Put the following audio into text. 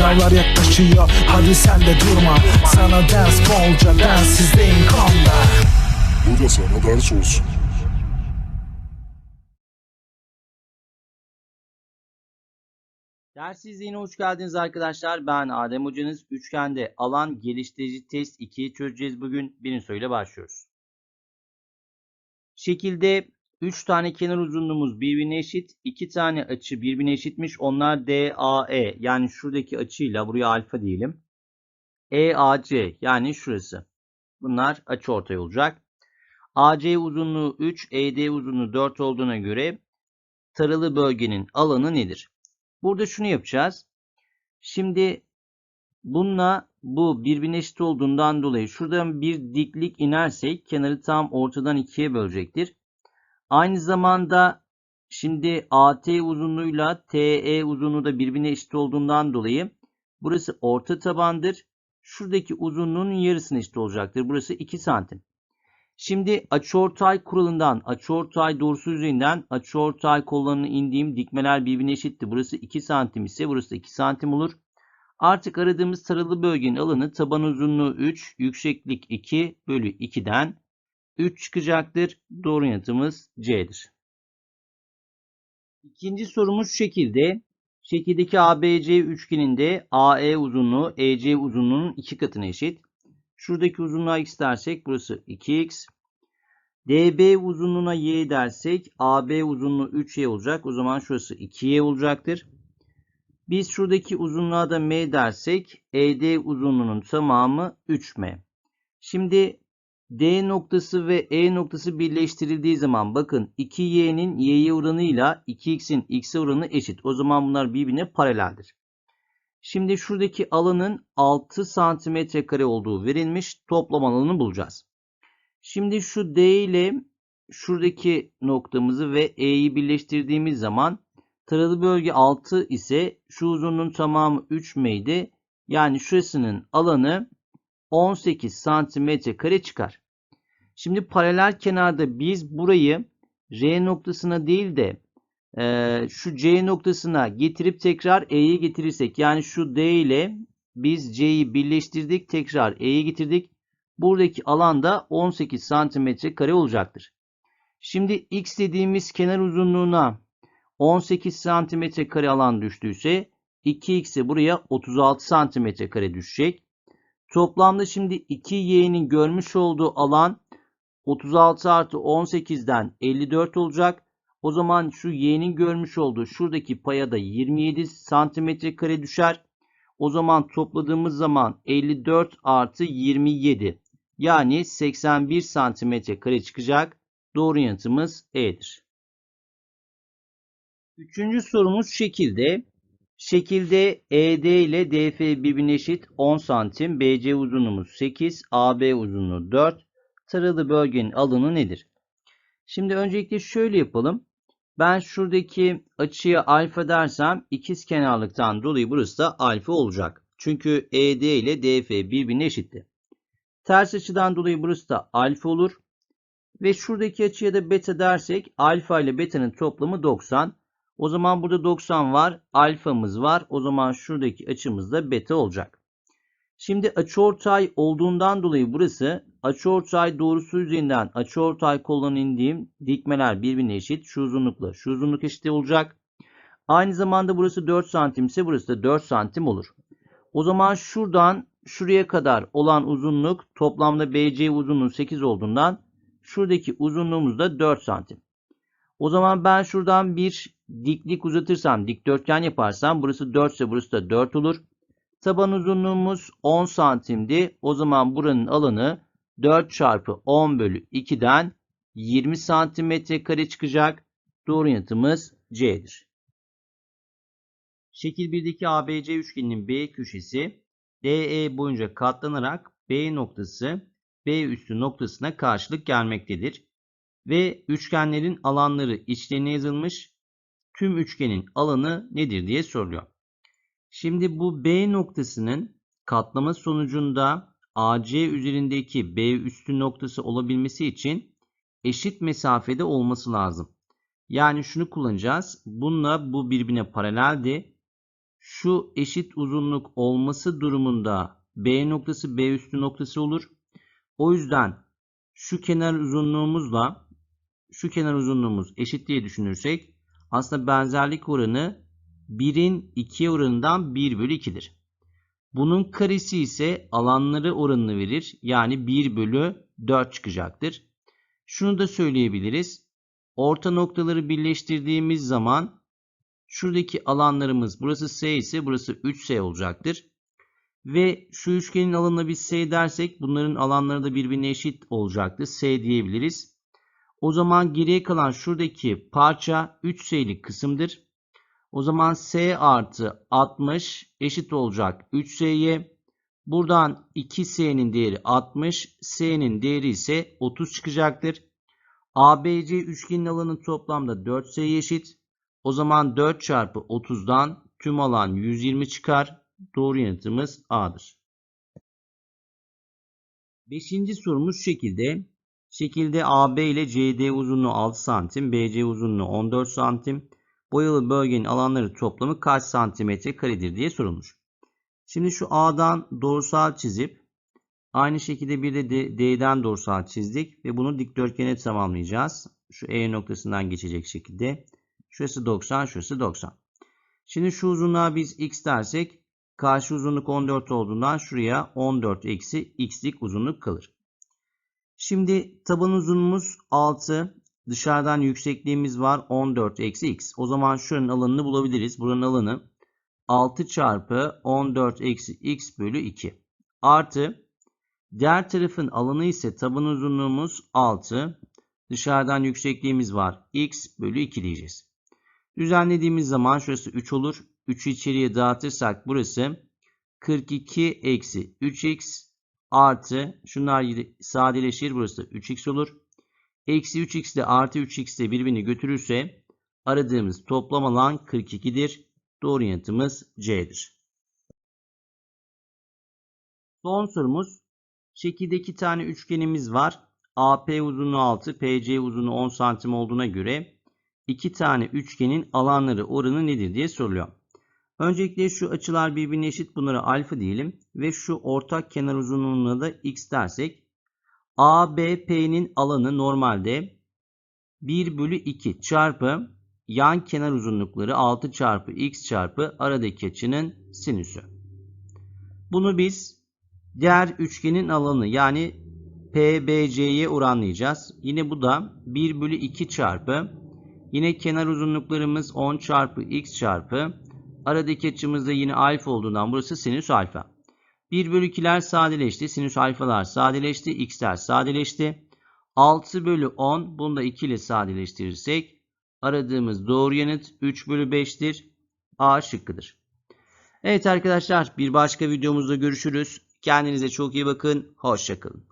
Sınavlar yaklaşıyor hadi sen de durma Sana ders bolca densizliğin konda Bu da sana ders olsun. Ders izleyine hoş geldiniz arkadaşlar. Ben Adem Hocanız. Üçgende alan geliştirici test 2'yi çözeceğiz bugün. Birinci soruyla başlıyoruz. Şekilde 3 tane kenar uzunluğumuz birbirine eşit. 2 tane açı birbirine eşitmiş. Onlar DAE yani şuradaki açıyla buraya alfa diyelim. EAC yani şurası. Bunlar açı ortay olacak. AC uzunluğu 3, ED uzunluğu 4 olduğuna göre taralı bölgenin alanı nedir? Burada şunu yapacağız. Şimdi bununla bu birbirine eşit olduğundan dolayı şuradan bir diklik inersek kenarı tam ortadan ikiye bölecektir. Aynı zamanda şimdi AT uzunluğuyla TE uzunluğu da birbirine eşit olduğundan dolayı burası orta tabandır. Şuradaki uzunluğun yarısına eşit olacaktır. Burası 2 santim. Şimdi açıortay kuralından, açıortay doğrusu üzerinden açıortay kollarını indiğim dikmeler birbirine eşitti. Burası 2 santim ise burası da 2 santim olur. Artık aradığımız taralı bölgenin alanı taban uzunluğu 3, yükseklik 2 bölü 2'den 3 çıkacaktır. Doğru yanıtımız C'dir. İkinci sorumuz şu şekilde. Şekildeki ABC üçgeninde AE uzunluğu EC uzunluğunun 2 katına eşit. Şuradaki uzunluğa x dersek burası 2x. DB uzunluğuna y dersek AB uzunluğu 3y olacak. O zaman şurası 2y olacaktır. Biz şuradaki uzunluğa da m dersek ED uzunluğunun tamamı 3m. Şimdi D noktası ve E noktası birleştirildiği zaman bakın 2y'nin y'ye oranıyla 2x'in x'e oranı eşit. O zaman bunlar birbirine paraleldir. Şimdi şuradaki alanın 6 santimetre kare olduğu verilmiş. Toplam alanını bulacağız. Şimdi şu D ile şuradaki noktamızı ve E'yi birleştirdiğimiz zaman taralı bölge 6 ise şu uzunluğun tamamı 3 meydi. Yani şurasının alanı 18 santimetre kare çıkar. Şimdi paralel kenarda biz burayı R noktasına değil de e, şu C noktasına getirip tekrar E'ye getirirsek yani şu D ile biz C'yi birleştirdik tekrar E'ye getirdik. Buradaki alanda 18 santimetre kare olacaktır. Şimdi X dediğimiz kenar uzunluğuna 18 santimetre kare alan düştüyse 2x'e buraya 36 santimetre kare düşecek. Toplamda şimdi 2y'nin görmüş olduğu alan 36 artı 18'den 54 olacak. O zaman şu y'nin görmüş olduğu şuradaki paya da 27 santimetre kare düşer. O zaman topladığımız zaman 54 artı 27 yani 81 santimetre kare çıkacak. Doğru yanıtımız E'dir. Üçüncü sorumuz şekilde. Şekilde ED ile DF birbirine eşit 10 santim. BC uzunluğumuz 8. AB uzunluğu 4. Taralı bölgenin alanı nedir? Şimdi öncelikle şöyle yapalım. Ben şuradaki açıya alfa dersem ikiz kenarlıktan dolayı burası da alfa olacak. Çünkü ED ile DF birbirine eşitti. Ters açıdan dolayı burası da alfa olur. Ve şuradaki açıya da beta dersek alfa ile beta'nın toplamı 90. O zaman burada 90 var. Alfamız var. O zaman şuradaki açımız da beta olacak. Şimdi açıortay olduğundan dolayı burası açıortay doğrusu üzerinden açıortay kollarına indiğim dikmeler birbirine eşit. Şu uzunlukla şu uzunluk eşit olacak. Aynı zamanda burası 4 santim ise burası da 4 santim olur. O zaman şuradan şuraya kadar olan uzunluk toplamda BC uzunluğu 8 olduğundan şuradaki uzunluğumuz da 4 santim. O zaman ben şuradan bir diklik uzatırsam, dikdörtgen yaparsam burası 4 ise burası da 4 olur. Taban uzunluğumuz 10 santimdi. O zaman buranın alanı 4 çarpı 10 bölü 2'den 20 santimetre kare çıkacak. Doğru yanıtımız C'dir. Şekil 1'deki ABC üçgeninin B köşesi DE boyunca katlanarak B noktası B üstü noktasına karşılık gelmektedir. Ve üçgenlerin alanları içlerine yazılmış. Tüm üçgenin alanı nedir diye soruluyor. Şimdi bu B noktasının katlama sonucunda AC üzerindeki B üstü noktası olabilmesi için eşit mesafede olması lazım. Yani şunu kullanacağız. Bununla bu birbirine paraleldi. şu eşit uzunluk olması durumunda B noktası B üstü noktası olur. O yüzden şu kenar uzunluğumuzla şu kenar uzunluğumuz eşit diye düşünürsek aslında benzerlik oranı 1'in 2'ye oranından 1 bölü 2'dir. Bunun karesi ise alanları oranını verir. Yani 1 bölü 4 çıkacaktır. Şunu da söyleyebiliriz. Orta noktaları birleştirdiğimiz zaman şuradaki alanlarımız burası S ise burası 3S olacaktır. Ve şu üçgenin alanına biz S dersek bunların alanları da birbirine eşit olacaktır. S diyebiliriz. O zaman geriye kalan şuradaki parça 3S'lik kısımdır. O zaman S artı 60 eşit olacak 3S'ye. Buradan 2S'nin değeri 60, S'nin değeri ise 30 çıkacaktır. ABC üçgenin alanı toplamda 4S'ye eşit. O zaman 4 çarpı 30'dan tüm alan 120 çıkar. Doğru yanıtımız A'dır. Beşinci sorumuz şekilde. Şekilde AB ile CD uzunluğu 6 santim, BC uzunluğu 14 santim. Boyalı bölgenin alanları toplamı kaç santimetre karedir diye sorulmuş. Şimdi şu A'dan doğrusal çizip aynı şekilde bir de D'den doğrusal çizdik ve bunu dikdörtgene tamamlayacağız. Şu E noktasından geçecek şekilde. Şurası 90, şurası 90. Şimdi şu uzunluğa biz x dersek karşı uzunluk 14 olduğundan şuraya 14 eksi x'lik uzunluk kalır. Şimdi taban uzunluğumuz 6. Dışarıdan yüksekliğimiz var 14 eksi x. O zaman şuranın alanını bulabiliriz. Buranın alanı 6 çarpı 14 eksi x bölü 2. Artı diğer tarafın alanı ise taban uzunluğumuz 6. Dışarıdan yüksekliğimiz var x bölü 2 diyeceğiz. Düzenlediğimiz zaman şurası 3 olur. 3'ü içeriye dağıtırsak burası 42 eksi 3x artı şunlar sadeleşir. Burası 3x olur. Eksi 3x ile artı 3x ile birbirini götürürse aradığımız toplam alan 42'dir. Doğru yanıtımız C'dir. Son sorumuz. Şekilde iki tane üçgenimiz var. AP uzunluğu 6, PC uzunluğu 10 santim olduğuna göre iki tane üçgenin alanları oranı nedir diye soruluyor. Öncelikle şu açılar birbirine eşit. Bunlara alfa diyelim. Ve şu ortak kenar uzunluğuna da x dersek. ABP'nin alanı normalde 1 bölü 2 çarpı yan kenar uzunlukları 6 çarpı x çarpı aradaki açının sinüsü. Bunu biz diğer üçgenin alanı yani PBC'ye oranlayacağız. Yine bu da 1 bölü 2 çarpı yine kenar uzunluklarımız 10 çarpı x çarpı aradaki açımız da yine alfa olduğundan burası sinüs alfa. 1 bölü 2'ler sadeleşti. Sinüs alfalar sadeleşti. X'ler sadeleşti. 6 bölü 10 bunu da 2 ile sadeleştirirsek aradığımız doğru yanıt 3 bölü 5'tir. A şıkkıdır. Evet arkadaşlar bir başka videomuzda görüşürüz. Kendinize çok iyi bakın. Hoşçakalın.